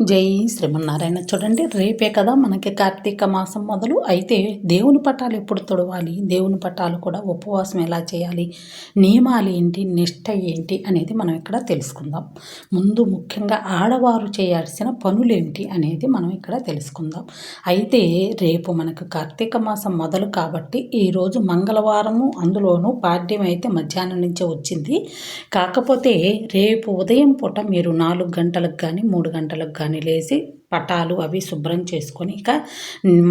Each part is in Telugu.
జై శ్రీమన్నారాయణ. చూడండి రేపే కదా మనకి కార్తీక మాసం మొదలు. అయితే దేవుని పట్టాలు ఎప్పుడు తొడవాలి? దేవుని పట్టాలు కూడా ఉపవాసం ఎలా చేయాలి? నియమాలు ఏంటి? నిష్ట ఏంటి? అనేది మనం ఇక్కడ తెలుసుకుందాం. ముందు ముఖ్యంగా ఆడవారు చేయాల్సిన పనులు ఏంటి అనేది మనం ఇక్కడ తెలుసుకుందాం. అయితే రేపు మనకు కార్తీక మాసం మొదలు కాబట్టి ఈరోజు మంగళవారము అందులోనూ పాడ్యం అయితే మధ్యాహ్నం నుంచే వచ్చింది. కాకపోతే రేపు ఉదయం పూట మీరు నాలుగు గంటలకు కానీ మూడు గంటలకు కానీ కానీ లేచి పటాలు అవి శుభ్రం చేసుకొని ఇక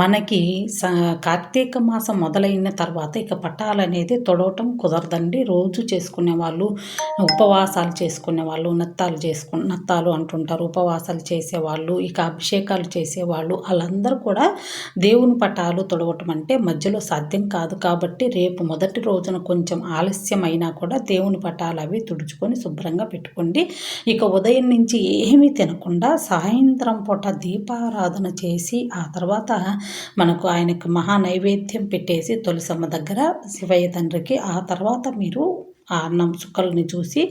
మనకి స కార్తీక మాసం మొదలైన తర్వాత ఇక పటాలు అనేది తొడవటం కుదరదండి. రోజు చేసుకునే వాళ్ళు ఉపవాసాలు చేసుకునే వాళ్ళు నత్తాలు చేసుకు నత్తాలు అంటుంటారు. ఉపవాసాలు చేసేవాళ్ళు ఇక అభిషేకాలు చేసేవాళ్ళు వాళ్ళందరూ కూడా దేవుని పటాలు తొడవటం అంటే మధ్యలో సాధ్యం కాదు. కాబట్టి రేపు మొదటి రోజున కొంచెం ఆలస్యం అయినా కూడా దేవుని పటాలు అవి తుడుచుకొని శుభ్రంగా పెట్టుకోండి. ఇక ఉదయం నుంచి ఏమీ తినకుండా సాయంత్రం పూట దీపారాధన చేసి ఆ తర్వాత మనకు ఆయనకు మహా నైవేద్యం పెట్టేసి తులసమ్మ దగ్గర శివయ్య తండ్రికి ఆ తర్వాత మీరు ఆ అన్నం చుక్కలని చూసి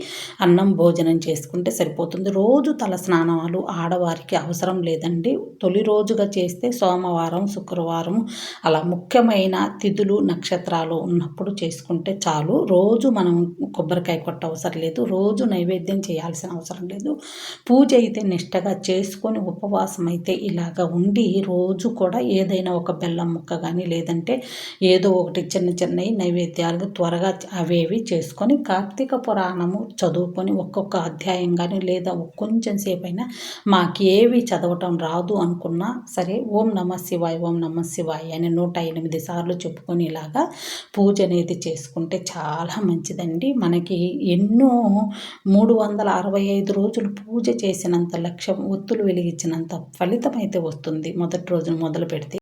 అన్నం భోజనం చేసుకుంటే సరిపోతుంది. రోజు తల స్నానాలు ఆడవారికి అవసరం లేదండి. తొలి రోజుగా చేస్తే సోమవారం శుక్రవారం అలా ముఖ్యమైన తిథులు నక్షత్రాలు ఉన్నప్పుడు చేసుకుంటే చాలు. రోజు మనం కొబ్బరికాయ కొట్ట అవసరం లేదు. రోజు నైవేద్యం చేయాల్సిన అవసరం లేదు. పూజ అయితే నిష్టగా చేసుకొని ఉపవాసం అయితే ఇలాగ ఉండి రోజు కూడా ఏదైనా ఒక బెల్లం ముక్క కానీ లేదంటే ఏదో ఒకటి చిన్న చిన్నవి నైవేద్యాలు త్వరగా అవేవి చేసుకొని చదువుకొని కార్తీక పురాణము చదువుకొని ఒక్కొక్క అధ్యాయం కానీ లేదా కొంచెం సేపైనా మాకు ఏవి చదవటం రాదు అనుకున్నా సరే ఓం నమ శివాయ్ ఓం నమ శివాయ్ అని నూట ఎనిమిది సార్లు చెప్పుకొని ఇలాగా పూజ అనేది చేసుకుంటే చాలా మంచిదండి. మనకి ఎన్నో మూడు వందల అరవై ఐదు రోజులు పూజ చేసినంత లక్ష్యం ఒత్తులు వెలిగించినంత ఫలితం అయితే వస్తుంది. మొదటి రోజున మొదలు పెడితే